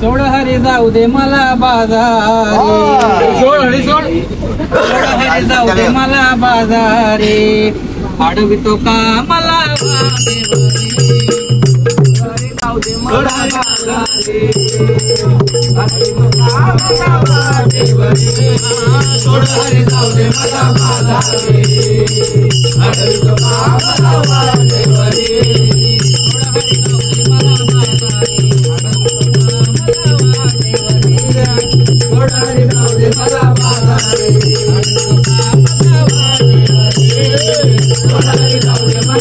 सोड हरी जाऊ दे मला बाजारी. सोड हरी सोड. सोड हरी जाऊ दे मला बाजारी. अडवितो का मला सोड हरी जाऊ दे मला बाजारी. अडवितो का मला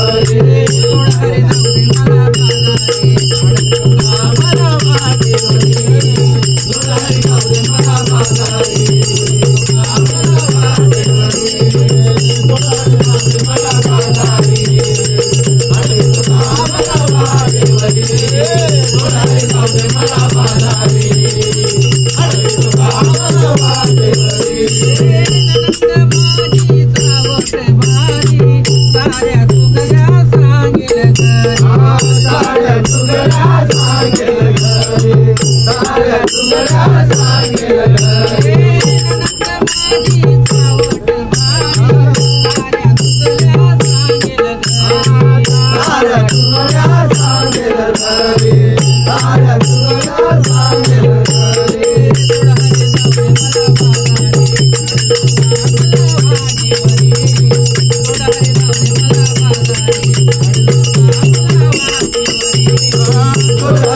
मारते சுகரா சாங்கிலகாரி நாள சுகரா சாங்கிலகாரி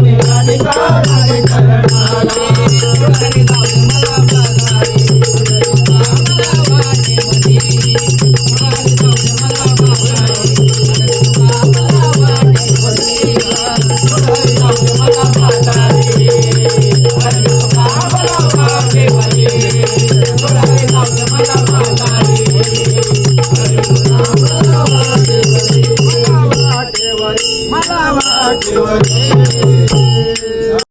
मेरा निशान है चरण माला